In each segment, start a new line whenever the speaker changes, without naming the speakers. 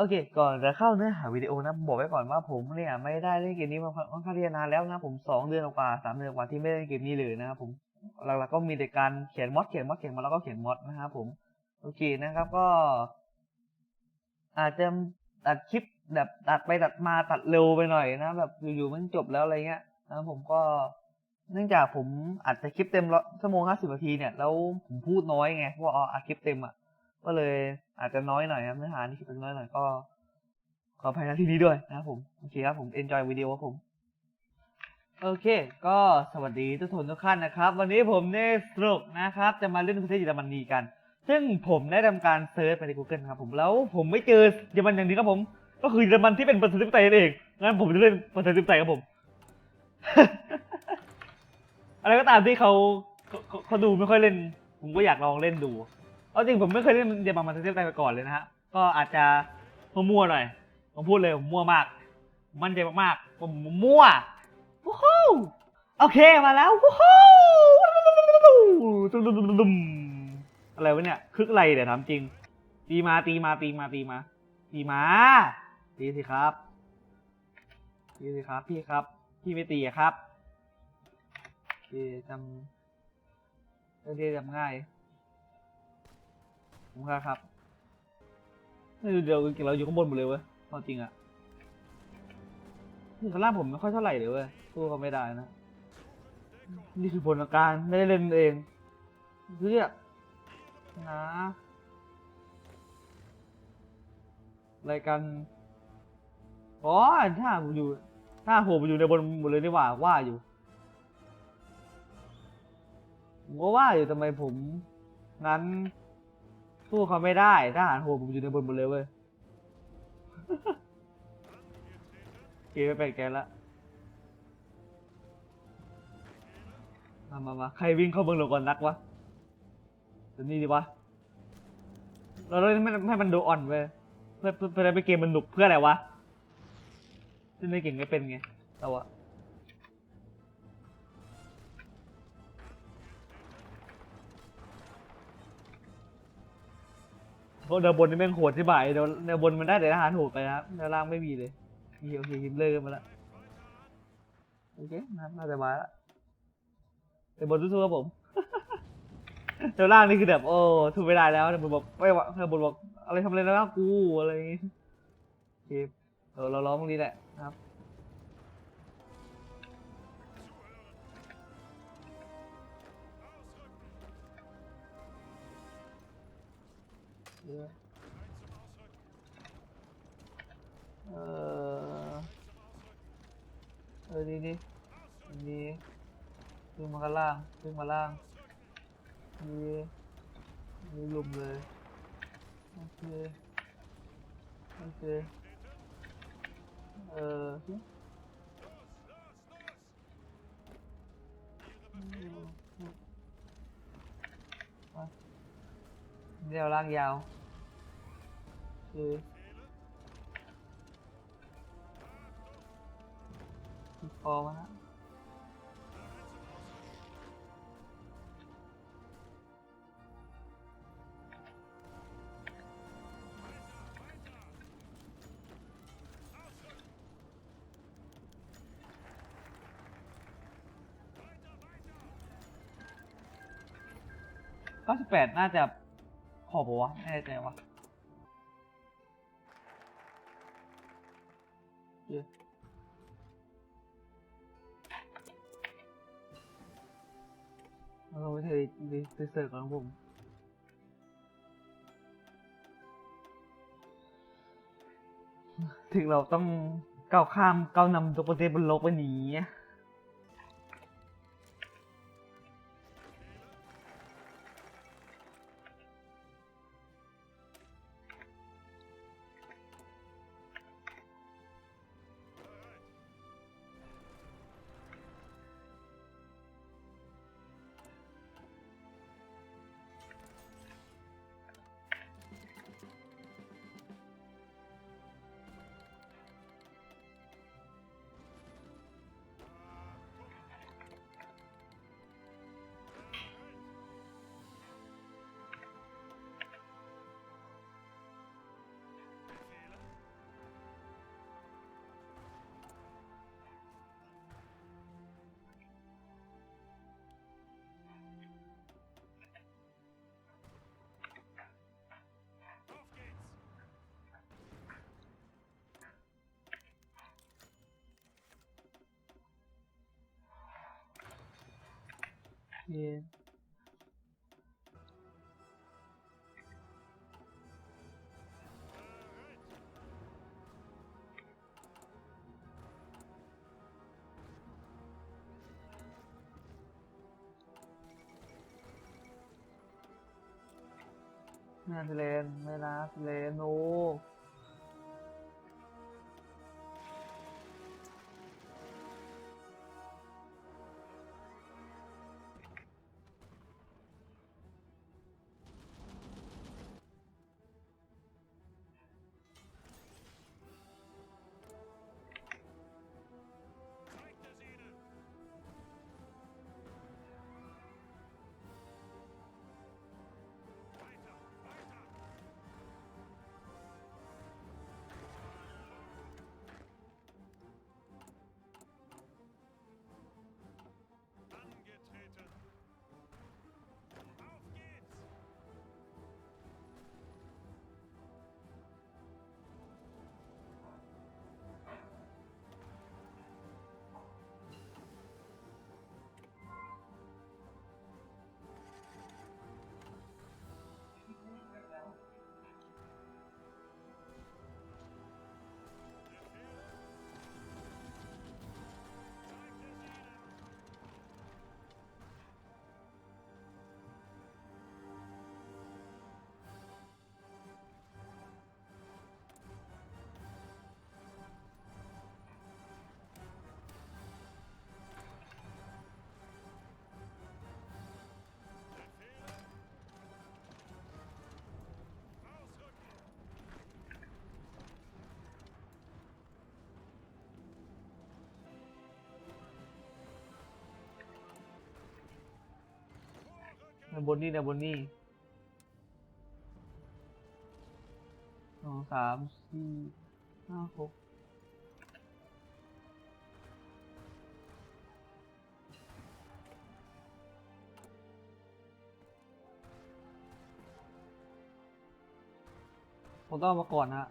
โอเค ก่อนจะเข้าเนื้อหาวิดีโอนะบอกไว้ก่อนว่าผมเนี่ยไม่ได้เล่นเกมนี้มาค่อนข้างที่จะนานแล้วนะผมสองเดือนกว่าสามเดือนกว่าที่ไม่ได้เล่นเกมนี้เลยนะครับผมหลักๆก็มีแต่การเขียนมอดเขียนมอดเขียนมอดแล้วก็เขียนมอดนะครับผมโอเคนะครับก็ อาจจะตัดคลิปแบบตัดไปตัดมาตัดเร็วไปหน่อยนะ แบบอยู่ๆมันจบแล้วอะไรเงี้ยนะผมก็เนื่องจากผมอัดแต่คลิปเต็มละชั่วโมงห้าสิบนาทีเนี่ยแล้วผมพูดน้อยไงเพราะว่าเอาอัดคลิปเต็มอะ ก็เลยอาจจะน้อยหน่อยครับเนื้อหาที่คลิปน้อยหน่อยก็ขออภัยณที่นี้ด้วยนะครับผมโอเคครับผม enjoy วิดีโอครับผมโอเค ก็สวัสดีทุกคนทุกท่านนะครับ วันนี้ผมเนสโตรกนะครับ จะมาเล่นประเทศเยอรมนีกัน ซึ่งผมได้ทำการเซิร์ชไปใน Google ครับผมแล้วผมไม่เจอเยอรมันอย่างนี้ครับผม ก็คือเยอรมันที่เป็นประชาธิปไตยนั่นเองงั้นผมจะเล่นประชาธิปไตยครับผม อะไรก็ตามที่เขาเขาเขาเขาดูไม่ค่อยเล่น ผมก็อยากลองเล่นดู เอาจริงผมไม่เคยเล่นเยอรมันประชาธิปไตยมาก่อนเลยนะฮะ ก็อาจจะมั่วๆหน่อย ผมพูดเลยผมมั่วมาก มั่นใจมากๆ ผมมั่ววู้ฮู้โอเคมาแล้ววู้ฮู้อะไรวะเนี่ยคึกอะไรเดี๋ยวถามจริง ตีมาตีมาตีมาตีมา ตีมา ตีสิครับ ตีสิครับ พี่ครับ พี่ไม่ตีครับพี่จำเรื่องที่จำง่าย ผมครับครับเฮ้ยเดี๋ยวเราอยู่ข้างบนหมดเลยเว้ยเอาจริงอะนี่ข้างล่างผมไม่ค่อยเท่าไหร่เลยเว้ยสู้เขาไม่ได้นะ นี่คือผลของการไม่ได้เล่นเองเรียกนะรายการอ๋อถ้าผมอยู่ ถ้าผมอยู่ในบนหมดเลยนี่หว่าว่าอยู่ผมก็ว่าอยู่ทำไมผมงั้น สู้เขาไม่ได้ทหารโหดผมอยู่ในบนหมดเลยเว้ยเกมไปแปลกใจละมามามาใครวิ่งเข้าเมืองหลวงก่อนนักวะเดี๋ยวนี้ดีวะ เราเล่นไม่ให้มันดูอ่อนเว้ยเพื่อเพื่อเพื่อไปเกมมันหนุกเพื่ออะไรวะเล่นไม่เก่งไม่เป็นไงเราอะ เพราะเดยวบนนี่แม่งโหดที่บ่ายเดี๋ยวเดยวบนมันได้แต่ทหารโหดไปนะครับเดยวล่างไม่มีเลยมีโอเคฮิมเลอร์มาแล้วโอเคนะครับน่าจะมาแล้วแต่บนสู้ๆครับผมเดี๋ยวล่างนี่คือแบบโอ้ถูกไม่ได้แล้วเดี๋ยวบนบอกไม่ว่าเดี๋ยบนบอกอะไรทำอะไรแล้วกูอะไรอย่างงี้โอเคเดี๋ยวเราร้องตรงนี้แหละครับ เออดีดีดีขึ้นมาข้างล่างขึ้นมาล่างดีดีลุมเลยโอเคโอเคเออมาเดี๋ยวล่างยาวโอ พอมาแล้วเก้าสิบแปดน่าจะพอปะวะไม่แน่ใจวะ เราไม่เคยรีเสิร์ชของผมถึงเราต้องก้าวข้ามก้าวนำตัวประเทศบนโลกไปหนี้ เย้ไม่นเลนไม่นะเลนโอ้ นบนนี่ในบนนี่สองสามสี่ห้าหกผมต้องมาก่อนนะ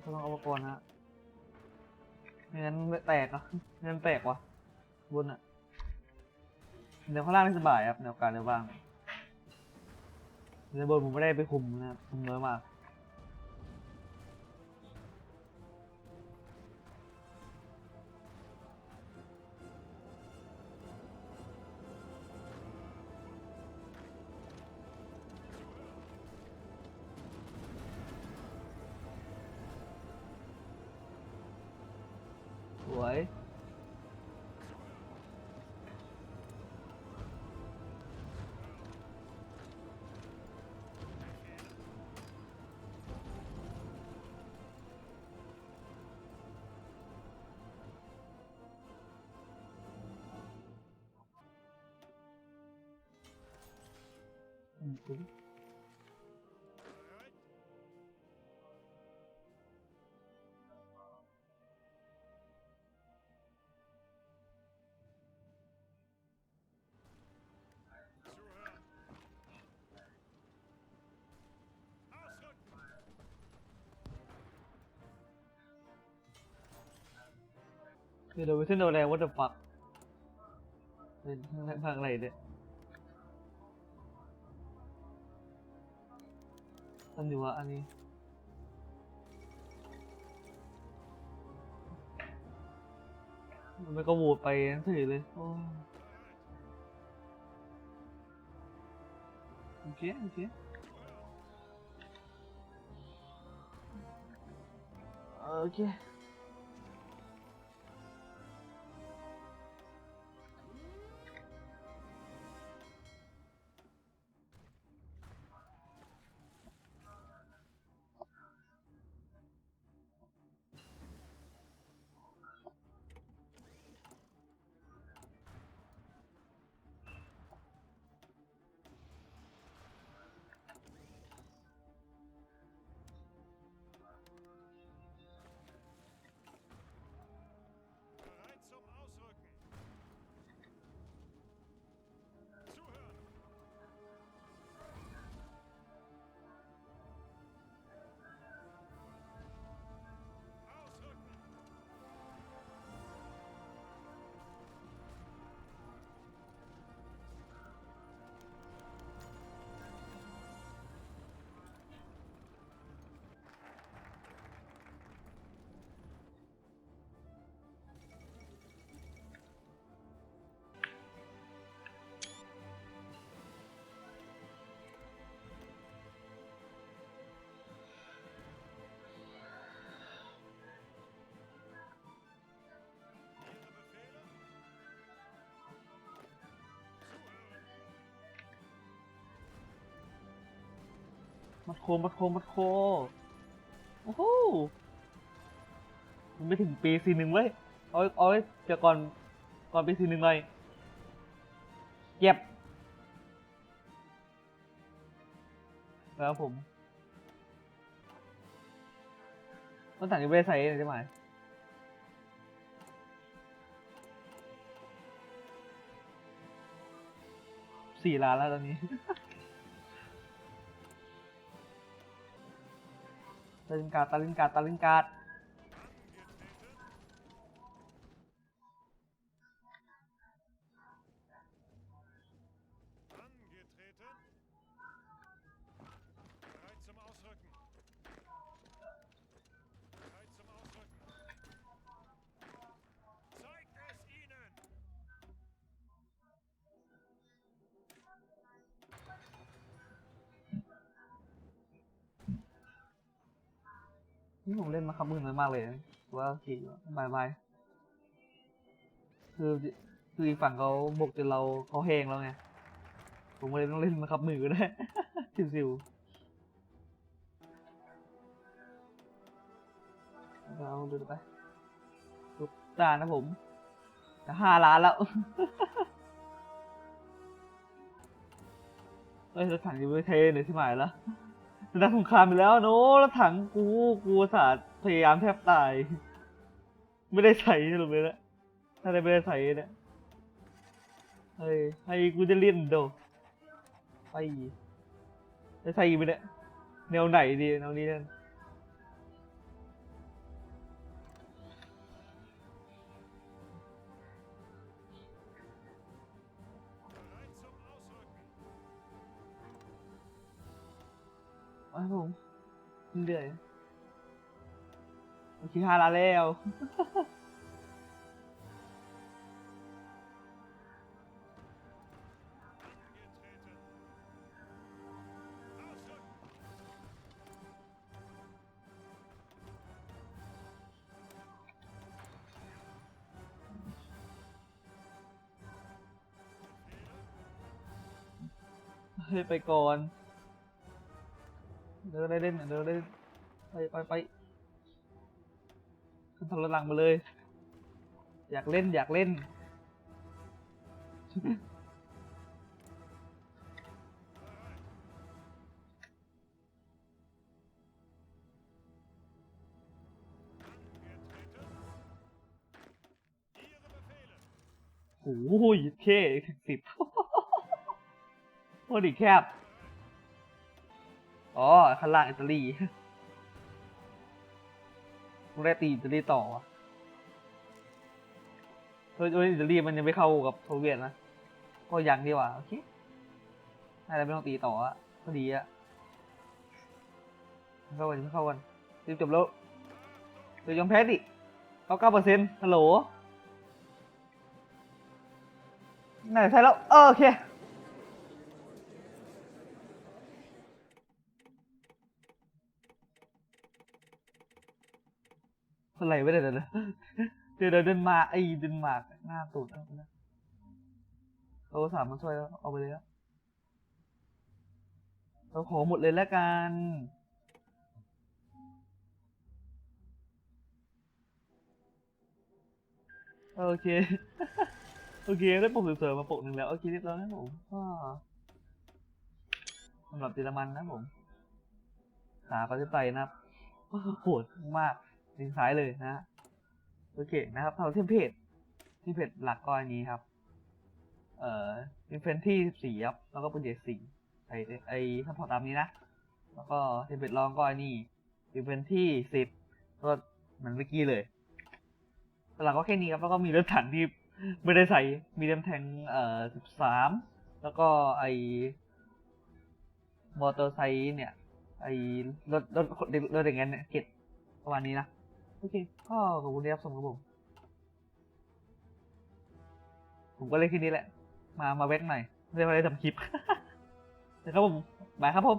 เขาต้องเอามาก่อนนะไม่งั้นไม่แตกอะไม่งั้นแตกว่ะบนอะแนวข้างล่างไม่สบายครับแนวการเดี๋ยวว่างเดี๋ยวบนผมไม่ได้ไปคุมนะครับคุมเยอะมาก สวยอื คือเราไปขึ้นโดนแรงวัตถุฟักเป็นทางทางอะไรเนี่ยอันอยู่วะอันนี้มันก็โหวตไปนั่นถือเลยโอ้โอเคโอเคโอเค มัดโคมัดโคมัดโค โอ้โหมันไม่ถึงปีสี่หนึ่งเว้ย เอาไว้เอาไว้เดี๋ยวก่อน ก่อนปีสี่หนึ่งเลยเก็บแล้วผมรถถังยังไม่ได้ใส่เลยใช่ไหมสี่ล้านแล้วตอนนี้ ตะลึงการ์ดตะลึงการ์ดตะลึงการ์ด นี่ผมเล่นมาคับมือน้อยมากเลยนะว่าโอเคอยู่บายบายคือคืออีกฝั่งเขาบกจนเราเขาแหงแล้วไง ผมเลยต้องเล่นมาคับมือก็ได้ซิวๆเราดูไปทุกตานะผมจะห้าล้านแล้ว เฮ้ยรถถังยังไม่เทเลยใช่ไหมล่ะ ชนะสงครามไปแล้วโน้รถถังกู กูสาดพยายามแทบตาย ไม่ได้ใส่สรุปเลยนะถ้าได้ไม่ได้ใส่เนี่ยเฮ้ยให้กูจะเล่นโดไปจะใส่ไปเนี่ยแนวไหนดีแนวนี้นั่น ไอ้ผมเรื่อยโอเคห้าล้าแล้วเฮ้ยไปก่อน ดินได้เล่นเดินได้เล่นไปไปไปขึ้นทางรถลังมาเลย อยากเล่นอยากเล่น
Angetreten. Ihre Befehle.
โอ้ยเท่ถึงสิบโคตรดีแคบ อ๋อข้างล่างอิตาลีกูได้ตีอิตาลีต่อวะเฮ้ยเฮ้ยอิตาลีมันยังไม่เข้ากับโซเวียตนะ ก็ยังดีกว่า โอเคน่าจะไม่ต้องตีต่ออะก็ดีอะเข้ากันไม่เข้ากันรีบจบแล้วเดี๋ยวยอมแพ้ดิเก้าเก้าเปอร์เซ็นต์ฮัลโหลไหนใช่แล้วเออโอเค อะไรไม่ได้เลยนะเดี๋ยวเดี๋ยวเดินมาไอ้เดินมาร์กหน้าตูดเอาไปนะเราสามมันช่วยแล้วเอาไปเลยแล้วเราขอหมดเลยแล้วกันโอเค โอเค ได้ปกสวยๆมาปกหนึ่งแล้ว โอเคเรียบร้อยนะผมก็สำหรับเยอรมันนะผม ขาประเทศไทยนะครับโหดมาก ลิงซ้ายเลยนะโอเคนะครับสำหรับเทมเพลตเทมเพลตหลักก็อันนี้ครับ เอ่ออินเฟนที่สี่ครับแล้วก็โปรเจกต์สี่ไอไอถ้าพอตามนี้นะ แล้วก็เทมเพลตรองก็อันนี้อินเฟนที่สิบก็เหมือนเมื่อกี้เลยหลักก็แค่นี้ครับแล้วก็มีรถถังที่ไม่ได้ใส่มีเดมแทงเอ่อสิบสามแล้วก็ไอมอเตอร์ไซค์เนี่ยไอรถรถรถอย่างเงี้ยเนี่ยเก็ตประมาณนี้นะ อเคก็ขอบคุณที่รับชมครับผม ผมก็เล่นแค่นี้แหละ มามาเวกหน่อยเรียกว่าได้ทำคลิปนะครับผมบายครับผม